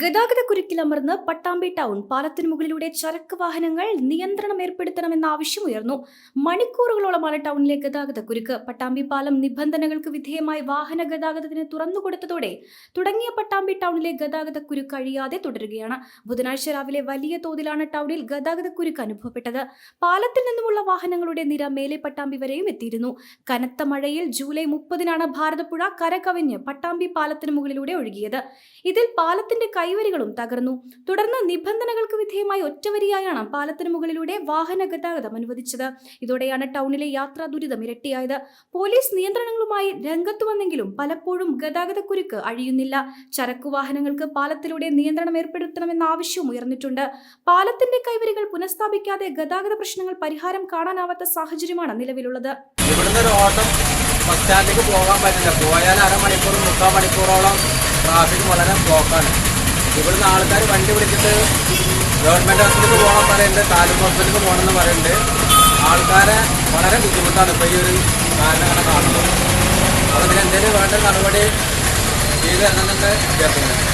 ഗതാഗത കുരുക്കിലമർന്ന് പട്ടാമ്പി ടൗൺ പാലത്തിനു മുകളിലൂടെ ചരക്ക് വാഹനങ്ങൾ നിയന്ത്രണം ഏർപ്പെടുത്തണമെന്ന ആവശ്യമുയർന്നു മണിക്കൂറുകളോളമാണ് ടൗണിലെ ഗതാഗത കുരുക്ക്. പട്ടാമ്പി പാലം നിബന്ധനകൾക്ക് വിധേയമായി വാഹന ഗതാഗതത്തിന് തുറന്നുകൊടുത്തതോടെ തുടങ്ങിയ പട്ടാമ്പി ടൗണിലെ ഗതാഗത കുരുക്ക് അഴിയാതെ തുടരുകയാണ്. ബുധനാഴ്ച രാവിലെ വലിയ തോതിലാണ് ടൗണിൽ ഗതാഗത കുരുക്ക് അനുഭവപ്പെട്ടത്. പാലത്തിൽ നിന്നുമുള്ള വാഹനങ്ങളുടെ നിര മേലെ പട്ടാമ്പി വരെയും എത്തിയിരുന്നു. കനത്ത മഴയിൽ ജൂലൈ മുപ്പതിനാണ് ഭാരതപ്പുഴ കരകവിഞ്ഞ് പട്ടാമ്പി പാലത്തിന് മുകളിലൂടെ ഒഴുകിയത്. ഇതിൽ പാലത്തിന്റെ കൈവരികളും തകർന്നു. തുടർന്ന് നിബന്ധനകൾക്ക് വിധേയമായി ഒറ്റവരിയായാണ് പാലത്തിന് മുകളിലൂടെ വാഹന ഗതാഗതം അനുവദിച്ചത്. ഇതോടെയാണ് ടൗണിലെ യാത്രാ ദുരിതം ഇരട്ടിയായത്. പോലീസ് നിയന്ത്രണങ്ങളുമായി രംഗത്തു വന്നെങ്കിലും പലപ്പോഴും ഗതാഗതക്കുരുക്ക് അഴിയുന്നില്ല. ചരക്കു വാഹനങ്ങൾക്ക് പാലത്തിലൂടെ നിയന്ത്രണം ഏർപ്പെടുത്തണമെന്ന ആവശ്യവും ഉയർന്നിട്ടുണ്ട്. പാലത്തിന്റെ കൈവരികൾ പുനഃസ്ഥാപിക്കാതെ ഗതാഗത പ്രശ്നങ്ങൾ പരിഹാരം കാണാനാവാത്ത സാഹചര്യമാണ് നിലവിലുള്ളത്. ബസ് സ്റ്റാൻഡിലേക്ക് പോകാൻ പറ്റില്ല. പോയാൽ അരമണിക്കൂർ മുക്കാൽ മണിക്കൂറോളം ട്രാഫിക് വളരെ ബ്ലോക്കാണ് ഇവിടുന്ന് ആൾക്കാർ വണ്ടി പിടിച്ചിട്ട് ഗവൺമെന്റ് ഹോസ്പിറ്റലിൽ പോകണം പറയുന്നുണ്ട്. താലൂക്ക് ഹോസ്പിറ്റലിൽ പോകണമെന്ന് പറയുന്നുണ്ട്. ആൾക്കാരെ വളരെ ബുദ്ധിമുട്ടാണ് ഇപ്പോൾ ഈ ഒരു കാരണങ്ങളെ കാണുന്നത്. അപ്പോൾ ഇതിനെന്തെങ്കിലും വേണ്ട നടപടി ചെയ്തു തരണമെന്നുണ്ട് അഭ്യർത്ഥിക്കുന്നത്